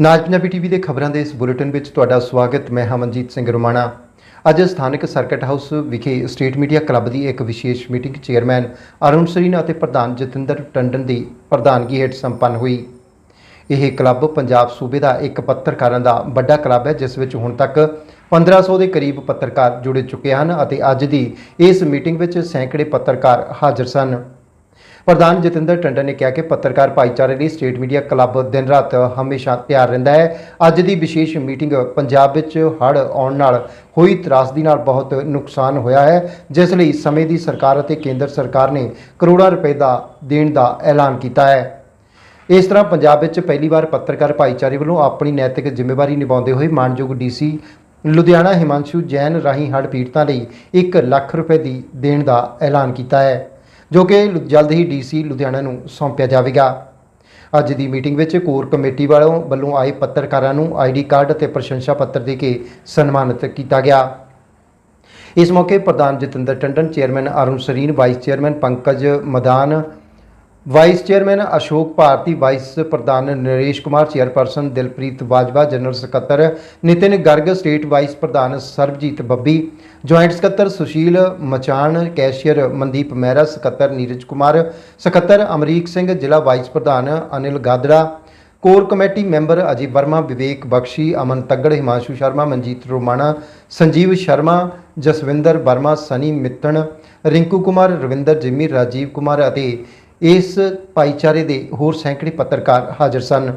ਨਾਜ Punjabi TV ਦੇ ਖਬਰਾਂ ਦੇ ਇਸ ਬੁਲੇਟਿਨ ਵਿੱਚ ਤੁਹਾਡਾ ਸਵਾਗਤ। ਮੈਂ ਹਮਨਜੀਤ ਸਿੰਘ ਰੁਮਾਣਾ। ਅੱਜ ਸਥਾਨਕ ਸਰਕਟ ਹਾਊਸ ਵਿਖੇ ਸਟੇਟ ਮੀਡੀਆ ਕਲੱਬ ਦੀ ਇੱਕ ਵਿਸ਼ੇਸ਼ ਮੀਟਿੰਗ ਚੇਅਰਮੈਨ ਅਰੁਣ ਸਰੀਨਾ ਅਤੇ ਪ੍ਰਧਾਨ ਜਤਿੰਦਰ ਟੰਡਨ ਦੀ ਪ੍ਰਧਾਨਗੀ ਹੇਠ ਸੰਪੰਨ ਹੋਈ। ਇਹ ਕਲੱਬ ਪੰਜਾਬ ਸੂਬੇ ਦਾ ਇੱਕ ਪੱਤਰਕਾਰਾਂ ਦਾ ਵੱਡਾ ਕਲੱਬ ਹੈ, ਜਿਸ ਵਿੱਚ ਹੁਣ ਤੱਕ 1500 ਦੇ ਕਰੀਬ ਪੱਤਰਕਾਰ ਜੁੜੇ ਚੁੱਕੇ ਹਨ ਅਤੇ ਅੱਜ ਦੀ ਇਸ ਮੀਟਿੰਗ ਵਿੱਚ ਸੈਂਕੜੇ ਪੱਤਰਕਾਰ ਹਾਜ਼ਰ ਸਨ। ਪ੍ਰਧਾਨ ਜਤਿੰਦਰ ਟੰਡਨ ਨੇ ਕਿਹਾ ਕਿ ਪੱਤਰਕਾਰ ਭਾਈਚਾਰੇ ਲਈ ਸਟੇਟ ਮੀਡੀਆ ਕਲੱਬ ਦਿਨ ਰਾਤ ਹਮੇਸ਼ਾ ਤਿਆਰ ਰਹਿੰਦਾ ਹੈ। ਅੱਜ ਦੀ ਵਿਸ਼ੇਸ਼ ਮੀਟਿੰਗ ਪੰਜਾਬ ਵਿੱਚ ਹੜ੍ਹ ਆਉਣ ਨਾਲ ਹੋਈ ਤਰਾਸਦੀ ਨਾਲ ਬਹੁਤ ਨੁਕਸਾਨ ਹੋਇਆ ਹੈ, ਜਿਸ ਲਈ ਸਮੇਂ ਦੀ ਸਰਕਾਰ ਅਤੇ ਕੇਂਦਰ ਸਰਕਾਰ ਨੇ ਕਰੋੜਾਂ ਰੁਪਏ ਦਾ ਦੇਣ ਦਾ ਐਲਾਨ ਕੀਤਾ ਹੈ। ਇਸ ਤਰ੍ਹਾਂ ਪੰਜਾਬ ਵਿੱਚ ਪਹਿਲੀ ਵਾਰ ਪੱਤਰਕਾਰ ਭਾਈਚਾਰੇ ਵੱਲੋਂ ਆਪਣੀ ਨੈਤਿਕ ਜ਼ਿੰਮੇਵਾਰੀ ਨਿਭਾਉਂਦੇ ਹੋਏ ਮਾਨਯੋਗ ਡੀਸੀ ਲੁਧਿਆਣਾ ਹਿਮਾਂਸ਼ੂ ਜੈਨ ਰਾਹੀਂ ਹੜ੍ਹ ਪੀੜਤਾਂ ਲਈ 1 ਲੱਖ ਰੁਪਏ ਦੀ ਦੇਣ ਦਾ ਐਲਾਨ ਕੀਤਾ ਹੈ। ਜੋ ਕਿ ਲੁ- ਜਲਦ ਹੀ ਡੀਸੀ ਲੁਧਿਆਣਾ ਨੂੰ ਸੌਂਪਿਆ ਜਾਵੇਗਾ। ਅੱਜ ਦੀ ਮੀਟਿੰਗ ਵਿੱਚ ਕੋਰ ਕਮੇਟੀ ਵਾਲੋਂ, ਵੱਲੋਂ ਆਏ ਪੱਤਰਕਾਰਾਂ ਨੂੰ ਆਈਡੀ ਕਾਰਡ ਅਤੇ ਪ੍ਰਸ਼ੰਸਾ ਪੱਤਰ ਦੇ ਕੇ ਸਨਮਾਨਿਤ ਕੀਤਾ ਗਿਆ। ਇਸ ਮੌਕੇ ਪ੍ਰਧਾਨ Jatinder Tandon, chairman Arun Sareen, vice chairman Pankaj Madan vice chairman Ashok Bharti vice ਪ੍ਰਧਾਨ ਨਰੇਸ਼ ਕੁਮਾਰ ਚੇਅਰਪਰਸਨ ਦਿਲਪ੍ਰੀਤ ਬਾਜਵਾ ਜਨਰਲ ਸਕੱਤਰ ਨਿਤਿਨ ਗਰਗ ਸਟੇਟ ਵਾਈਸ ਪ੍ਰਧਾਨ ਸਰਬਜੀਤ ਬੱਬੀ ਜੁਆਇੰਟ ਸਕੱਤਰ ਸੁਸ਼ੀਲ ਮਚਾਨ ਕੈਸ਼ੀਅਰ ਮਨਦੀਪ ਮਹਿਰਾ ਸਕੱਤਰ ਨੀਰਜ ਕੁਮਾਰ ਸਕੱਤਰ ਅਮਰੀਕ ਸਿੰਘ ਜ਼ਿਲ੍ਹਾ ਵਾਈਸ ਪ੍ਰਧਾਨ Anil Gadara core committee member Ajay Verma Vivek Bakshi Aman Taggar Himanshu Sharma Manjit Romana Sanjeev Sharma Jaswinder Verma Sunny Mittan Rinku Kumar Ravinder Jimmy Rajiv Kumar ਅਤੇ ਇਸ ਭਾਈਚਾਰੇ ਦੇ ਹੋਰ ਸੈਂਕੜੇ ਪੱਤਰਕਾਰ ਹਾਜ਼ਰ ਸਨ।